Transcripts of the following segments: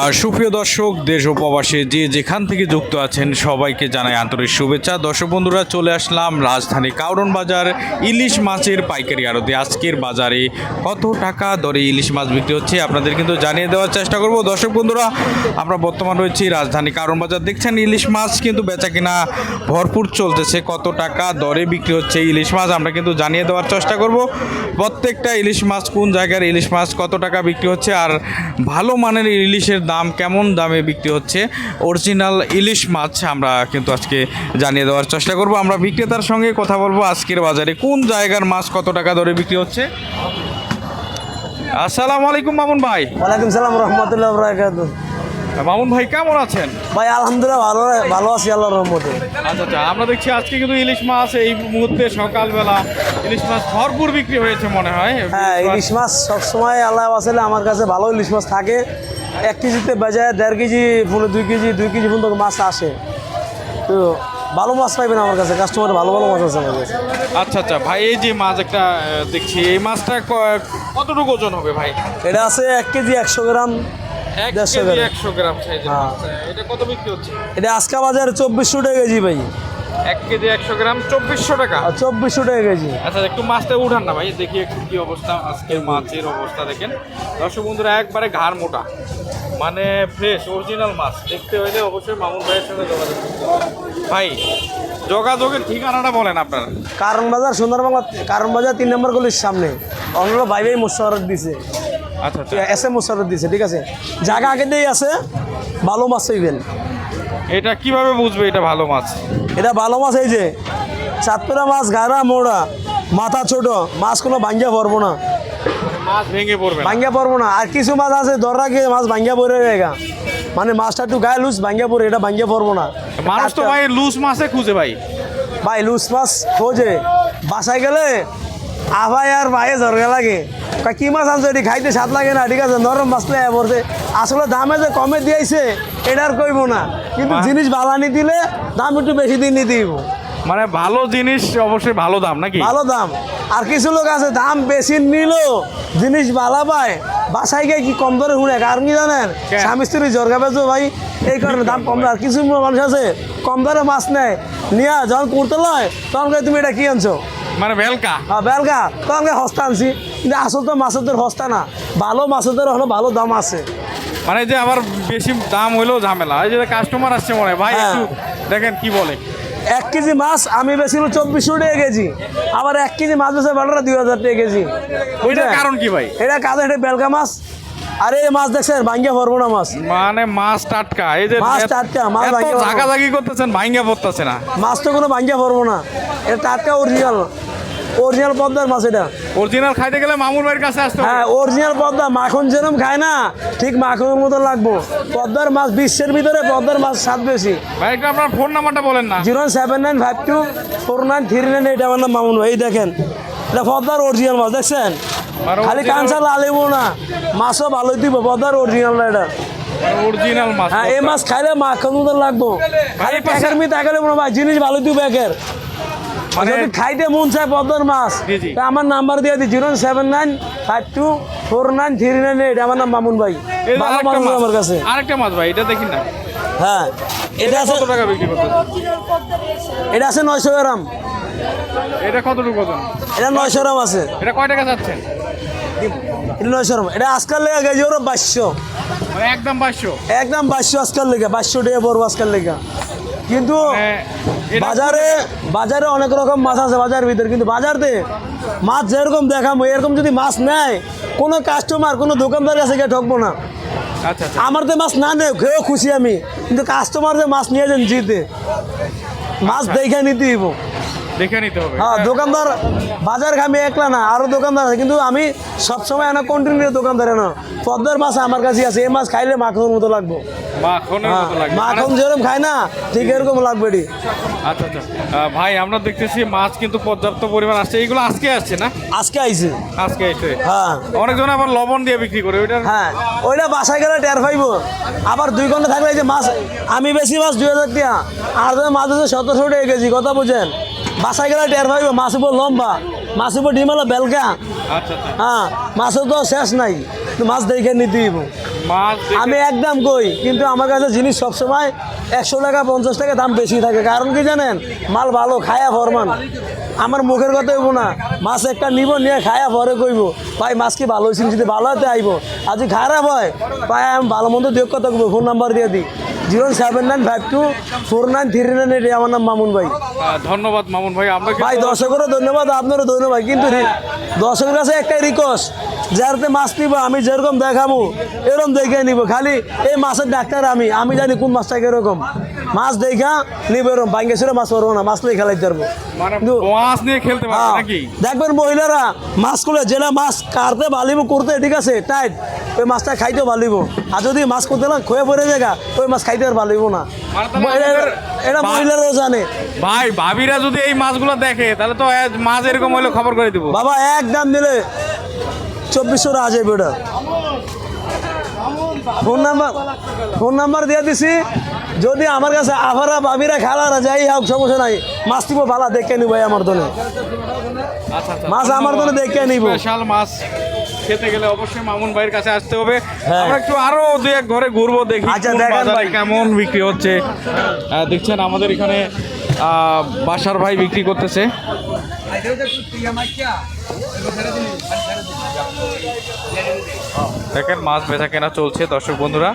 আর সুপ্রিয় দর্শক, দেশ ও প্রবাসে যে যেখান থেকে যুক্ত আছেন, সবাইকে জানাই আন্তরিক শুভেচ্ছা। দর্শক বন্ধুরা, চলে আসলাম রাজধানী কাউরন বাজার ইলিশ মাছের পাইকারি আড়তে। আজকের বাজারে কত টাকা দরে ইলিশ মাছ বিক্রি হচ্ছে, আপনাদের কিন্তু জানিয়ে দেওয়ার চেষ্টা করব। দর্শক বন্ধুরা, আমরা বর্তমান রয়েছি রাজধানী কারণ বাজার। দেখছেন, ইলিশ মাছ কিন্তু বেচা কিনা ভরপুর চলতেছে। কত টাকা দরে বিক্রি হচ্ছে ইলিশ মাছ, আমরা কিন্তু জানিয়ে দেওয়ার চেষ্টা করব। প্রত্যেকটা ইলিশ মাছ, কোন জায়গার ইলিশ মাছ কত টাকা বিক্রি হচ্ছে, আর ভালো মানের ইলিশের দাম কেমন দামে বিক্রি হচ্ছে? অরিজিনাল ইলিশ মাছ আমরা কিন্তু আজকে জানিয়ে দেওয়ার চেষ্টা করব। আমরা বিক্রেতার সঙ্গে কথা বলব আজকের বাজারে। কোন জায়গার মাছ কত টাকা দরে বিক্রি হচ্ছে? আসসালামু আলাইকুম মামুন ভাই। ওয়ালাইকুম সালাম রহমতুল্লাহ বরাকাত। মামুন ভাই কেমন আছেন? ভাই আলহামদুলিল্লাহ ভালো ভালো আছি আল্লাহর রহমতে। আচ্ছা আচ্ছা আমরা দেখছি আজকে কিন্তু ইলিশ মাছ এই মুহূর্তে সকালবেলা ইলিশ মাছ ভরপুর বিক্রি হয়েছে মনে হয়। হ্যাঁ ইলিশ মাছ সবসময় আল্লাহ আসলে আমার কাছে ভালো ইলিশ মাছ থাকে। এক কেজিতে বাজায় দেড় কেজি পুরো দুই কেজি দুই কেজি পর্যন্ত মাছ আসে। তো ভালো মাছ পাইবেন আমার কাছে কাস্টমার ভালো ভালো মাছ আছে আমার কাছে আচ্ছা আচ্ছা ভাই এই যে মাছ একটা দেখছি এই মাছটা কতটুকু ওজন হবে ভাই? এটা আছে এক কেজি একশো গ্রাম দেড়শো গ্রাম। একশো গ্রাম হ্যাঁ। এটা কত বিক্রি হচ্ছে? এটা আজকে বাজার চব্বিশশো টাকা কেজি ভাই। এক কেজি একশো গ্রাম চব্বিশশো টাকা। চব্বিশশো টাকা কেজি। আচ্ছা একটু মাছটা উঠান না ভাই দেখি একটু কি অবস্থা আজকের মাছের অবস্থা দেখেন। দর্শক বন্ধুরা একবারে ঘাড় মোটা। মানে ফ্রেশ অরিজিনাল মাছ। দেখতে হইলে অবশ্যই মামুন ভাইয়ের সঙ্গে যোগাযোগ ভাই যোগাযোগের ঠিকানাটা বলেন আপনারা। কারণ বাজার সুন্দরবঙ্গ কারণ বাজার তিন নম্বর গলির সামনে। অন্য ভাই ভাই মোশারত দিছে। আচ্ছা আচ্ছা। এস এম মোশারত দিছে ঠিক আছে? জায়গা আগে দিয়েই আছে ভালো মাছ হইবেন। এটা কীভাবে বুঝবে এটা ভালো মাছ? এটা ভালো মাছ এই যে চাঁদপুরা মাছ গাড়া মোড়া মাথা ছোট মাছ কোনো ভাঙ্গিয়া পড়ব না। মাছ ভেঙে পড়বে ভাঙ্গিয়া পড়ব না। আর কিছু মাছ আছে দররা গিয়ে মাছ ভাঙ্গিয়া পড়ে গেগা মানে মাছটা একটু গায়ে লুজ ভাঙ্গিয়া পড়ে এটা ভাঙ্গিয়া পড়ব না। মানুষ তো ভাই লুজ মাছে খুঁজে ভাই। ভাই লুজ মাছ খোঁজে। বাসায় গেলে আভাই আর ভাইয়ে ঝরগা লাগে। কি মাছ আনছো এটি? খাইতে স্বাদ লাগে না ঠিক আছে নরম মাছ লেগে পড়ছে আসলে দামে যে কমে দিয়েছে এটা আর কইব না। কিন্তু জিনিস বালানি দিলে দাম একটু বেশি দিন নিতে দিব মানে ভালো জিনিস অবশ্যই ভালো দাম নাকি? ভালো দাম। আর কিছু লোক আছে দাম বেশি নিল জিনিস বালা পায়। বাসায় গিয়ে কি কম দরে শুনে কারণ কি জানেন? স্বামী স্ত্রী জর্গা বেচো ভাই এই কারণে দাম কম আর কিছু মানুষ আছে কম দরে মাছ নেয় নিয়ে যখন করতে লয় তখন তুমি এটা কি আনছো? মানে ভেলকা হ্যাঁ বেলগা তখন কয়, হস্তা আনছি। কিন্তু আসল তো মাছের হস্তা না। ভালো মাছের হলো ভালো দাম আছে। মানে যে আবার বেশি দাম হইলেও ঝামেলা। এই যে কাস্টমার আসছে মনে ভাই হ্যাঁ। একটু দেখেন কি বলে। এক কেজি মাছ আমি বেছিল চব্বিশশো টাকা কেজি। আবার এক কেজি মাছ বেছে বেলাটা দুই হাজার টাকা কেজি। ওইটার কারণ কি ভাই? এটা কাজে এটা বেলকা মাছ। আরে মাছ দেখছেন? ভাঙ্গিয়া পড়ব না মাছ। মানে মাছ টাটকা। এই যে মাছ টাটকা, মাছ ভাঙ্গা। জাগাজাগি করতেছেন ভাঙ্গা পড়তেছে না। মাছ তো কোনো ভাঙ্গিয়া পড়ব না। এটা টাটকা অরিজিনাল অরিজিনাল পদ্মার মাছ এটা। অরিজিনাল খাইতে গেলে মামুর ভাইয়ের কাছে আসতে হ্যাঁ অরিজিনাল পদ্মা। মাখন যেরকম খায় না ঠিক মাখনের মতো লাগবো। পদ্মার মাছ বিশ্বের ভিতরে পদ্মার মাছ স্বাদ বেশি। ভাই একটু আপনার ফোন নাম্বারটা বলেন না। Zero seven nine five two four nine three nine eight আমার নাম মামুন ভাই দেখেন। এটা পদ্মার অরিজিনাল মাছ দেখছেন? খালি কাঁচা লালিব না। মাছও ভালোই দিব পদ্মার অরিজিনাল এটা। অরিজিনাল মাছ হ্যাঁ এই মাছ খাইলে মাখন মতো লাগবো। খালি প্যাকের মি তাকালে মনে ভাই জিনিস ভালো দিব প্যাকের মানে যদি খাইতে মন চায় পদ্মার মাছ আমার নাম্বার দিয়ে দিই zero seven nine five two four nine three nine eight. আমার নাম মামুন ভাই। ভালো মাছ আমার কাছে। আরেকটা মাছ ভাই এটা দেখি না। হ্যাঁ এটা আছে কত টাকা বিক্রি করতে এটা আছে নয়শো গ্রাম। এটা কতটুকু ওজন? এটা নয়শো গ্রাম আছে। এটা কয় টাকা এটা নয়শো গ্রাম এটা আজকাল লেগে গেছে ওরা বাইশশো। একদম বাইশশো। একদম বাইশশো আজকাল লেগে বাইশশো টাকা পড়ব আজকাল লেগে। কিন্তু মানে বাজারে বাজারে অনেক রকম মাছ আছে বাজারের ভিতরে কিন্তু বাজারতে মাছ যেরকম দেখাম এরকম যদি মাছ নেয় কোনো কাস্টমার কোনো দোকানদার কাছে গিয়ে ঠকবো না। আচ্ছা আচ্ছা। আমার তো মাছ না নেই খেয়েও খুশি আমি। কিন্তু কাস্টমার যে মাছ নিয়ে যান জিতে মাছ দেখে নিতে দিব দেখে নিতে হবে। হ্যাঁ দোকানদার বাজার খামি একলা না আরও দোকানদার আছে। কিন্তু আমি সবসময় কন্টিনিউ দোকানদার এনে। পদ্মার মাছ আমার কাছে আছে এই মাছ খাইলে মাখনের মতো লাগবো। হ্যাঁ মাখন যেরকম খায় না ঠিক এরকম লাগবে এটি। আচ্ছা আচ্ছা। ভাই আমরা দেখতেছি মাছ কিন্তু পর্যাপ্ত পরিমাণ আসছে। এইগুলো আজকে আসছে না? আজকে আইছে। আজকে এসে হ্যাঁ। অনেকজন আবার লবণ দিয়ে বিক্রি করে ওইটার হ্যাঁ ওইটা বাসায় গেলে টের পাইবো। আবার দুই ঘণ্টা থাকলে এই যে মাছ আমি বেশি মাছ দুই হাজার টাকা। আর মাছ হচ্ছে সতেরোশো টাকা কেজি কথা বুঝেন। বাসায় গেলে টের পাইবো মাছ উপর লম্বা মাছ উপর ডিম হলো বেলকা আচ্ছা আচ্ছা। হ্যাঁ মাছের তো শেষ নাই মাছ দেখে নিতে মাছ দেখে- আমি একদম কই কিন্তু আমার কাছে জিনিস সবসময় একশো টাকা পঞ্চাশ টাকা দাম বেশি থাকে। কারণ কি জানেন? মাল ভালো খায়া ফরমান। আমার মুখের কথা হইব না। মাছ একটা নিব নিয়ে খায়া পরে কইব ভাই মাছ কি ভালো হয়েছিল যদি ভালো হতে আইব। আজ খারাপ হয় ভাই আমি ভালো মন্দ দিয়ে কথা ফোন নাম্বার দিয়ে দিই। Zero seven nine five two four nine three nine eight আমার নাম মামুন ভাই। ধন্যবাদ মামুন ভাই। আমরা ভাই দর্শকেরও ধন্যবাদ আপনারও ধন্যবাদ। কিন্তু দর্শকের কাছে একটাই রিকোয়েস্ট যাতে মাছ নিব আমি যেরকম দেখাবো এরকম দেখে নিব। খালি এই মাছের ডাক্তার আমি আমি জানি কোন মাছটা কীরকম। মাছ দেখা নিব এরকম বাঙ্গেশ্বরে মাছ পারব না মাছ নিয়ে খেলাইতে পারব। মানে কিন্তু মাছ নিয়ে খেলতে পারবে হ্যাঁ, নাকি? দেখবেন মহিলারা মাছ করলে যেটা মাছ কাটতে ভালিব করতে ঠিক আছে টাইট ওই মাছটা খাইতে ভালিব আর যদি মাছ করতে না খয়ে পড়ে জায়গা ওই মাছ খাইতে আর ভালিব না। মানে এটা- আমাদের- মহিলারাও জানে। ভাই ভাবিরা যদি এই মাছগুলো দেখে তাহলে তো মাছ এরকম হলে খবর করে দিব। বাবা এক দাম দিলে চব্বিশশো টাকা আছে বেটা। ফোন নাম্বার ফোন নাম্বার দিয়ে দিছি। যদি আমার কাছে আভারা বাবিরা খেলারা যাই হোক সমস্যা নাই। মাছ দিব ভালো দেখে নিব আমার দলে। আচ্ছা আচ্ছা। মাছ আমার দলে দেখে নিব। স্পেশাল মাছ খেতে গেলে অবশ্যই মামুন ভাইয়ের কাছে আসতে হবে। হ্যাঁ। আমরা একটু আরও দু এক ঘরে ঘুরবো দেখি আচ্ছা, ভাই। কেমন বিক্রি হচ্ছে। দেখছেন আমাদের এখানে বাসার ভাই বিক্রি করতেছে। দেখেন, মাছ বেচা কেনা চলছে। দর্শক বন্ধুরা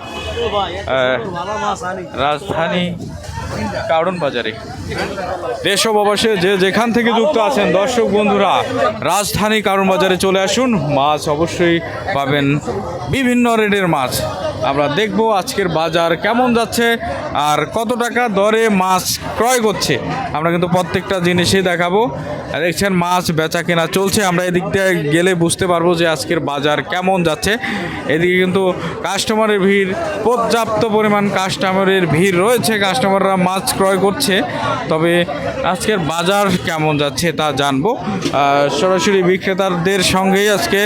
রাজধানী কারণ বাজারে দেশ ও যে যেখান থেকে যুক্ত আছেন, দর্শক বন্ধুরা, রাজধানী কারণ বাজারে চলে আসুন। মাছ অবশ্যই পাবেন বিভিন্ন রেটের মাছ। আমরা দেখব আজকের বাজার কেমন যাচ্ছে আর কত টাকা দরে মাছ ক্রয় করছে। আমরা কিন্তু প্রত্যেকটা জিনিসই দেখাবো। দেখছেন, মাছ বেচা কেনা চলছে। আমরা এদিকটা গেলে বুঝতে পারব যে আজকের বাজার কেমন যাচ্ছে। এদিকে কিন্তু কাস্টমারের ভিড়, পর্যাপ্ত পরিমাণ কাস্টমারের ভিড় রয়েছে। কাস্টমাররা মাছ ক্রয় করছে। তবে আজকের বাজার কেমন যাচ্ছে তা জানব। সরাসরি বিক্রেতাদের সঙ্গেই আজকে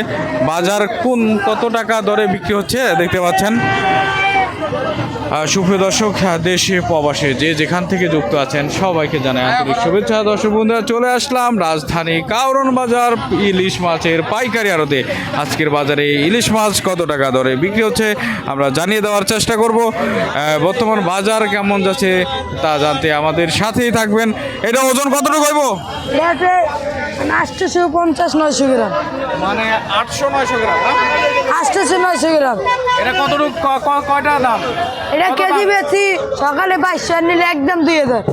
বাজার কোন কত টাকা দরে বিক্রি হচ্ছে দেখতে পাচ্ছেন। সুপ্রিয় দর্শক দেশে প্রবাসে যে যেখান থেকে যুক্ত আছেন সবাইকে জানাই আন্তরিক শুভেচ্ছা। দর্শক বন্ধুরা চলে আসলাম রাজধানী কাউরন বাজার ইলিশ মাছের পাইকারি আড়তে। আজকের বাজারে ইলিশ মাছ কত টাকা দরে বিক্রি হচ্ছে আমরা জানিয়ে দেওয়ার চেষ্টা করব। বর্তমান বাজার কেমন যাচ্ছে তা জানতে আমাদের সাথেই থাকবেন। এটা ওজন কতটুকু হইব? আটশোশো পঞ্চাশ নয়শো গ্রাম। মানে আটশো নয়শো গ্রাম না? আটশোশো নয়শো গ্রাম এটা কতটুকু কয়টা দাম? এটা কেজি? বেশি সকালে বাইশশো নিলে একদম দুই হাজার।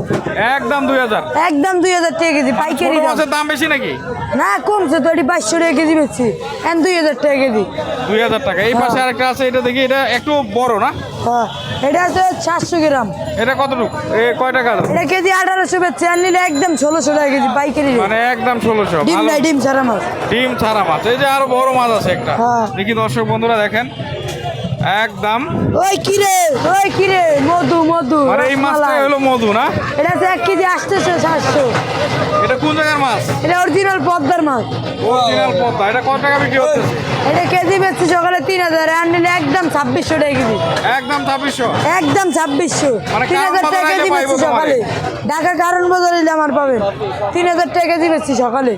একদম দুই হাজার? একদম দুই হাজার টাকা কেজি পাইকারি দাম। বেশি নাকি? না কমছে তো এটি বাইশশো টাকা কেজি বেশি এখন দুই হাজার টাকা কেজি। দুই হাজার টাকা। এই পাশে আরেকটা আছে এটা দেখি এটা একটু বড় না? হ্যাঁ এটা আছে সাতশো গ্রাম। এটা কতটুকু? এ কয় টাকা এটা কেজি আঠারোশো বেচছে আর নিলে একদম ষোলোশো টাকা কেজি পাইকারি মানে একদম ষোলোশো ডিম নাই ডিম ছাড়া মাছ। ডিম ছাড়া মাছ। এই যে আরও বড় মাছ আছে একটা। হ্যাঁ। দেখি দর্শক বন্ধুরা দেখেন একদম। ওই কিরে ওই কিরে মধু মধু মানে এই মাছটা হলো মধু না? এটা আছে এক কেজি আটশোশো সাতশো। এটা কোন জায়গার মাছ? এটা অরিজিনাল পদ্মার মাছ। অরিজিনাল পদ্মা। এটা কত টাকা বিক্রি হচ্ছে? এটা কেজি বেচছে সকালে তিন হাজার আর একদম ছাব্বিশশো টাকা কেজি। একদম ছাব্বিশশো? একদম ছাব্বিশশো। মানে তিন হাজার টাকা কেজি বেচছি সকালে। ঢাকা কারণ এলে আমার পাবেন। তিন হাজার টাকা কেজি বেচছি সকালে।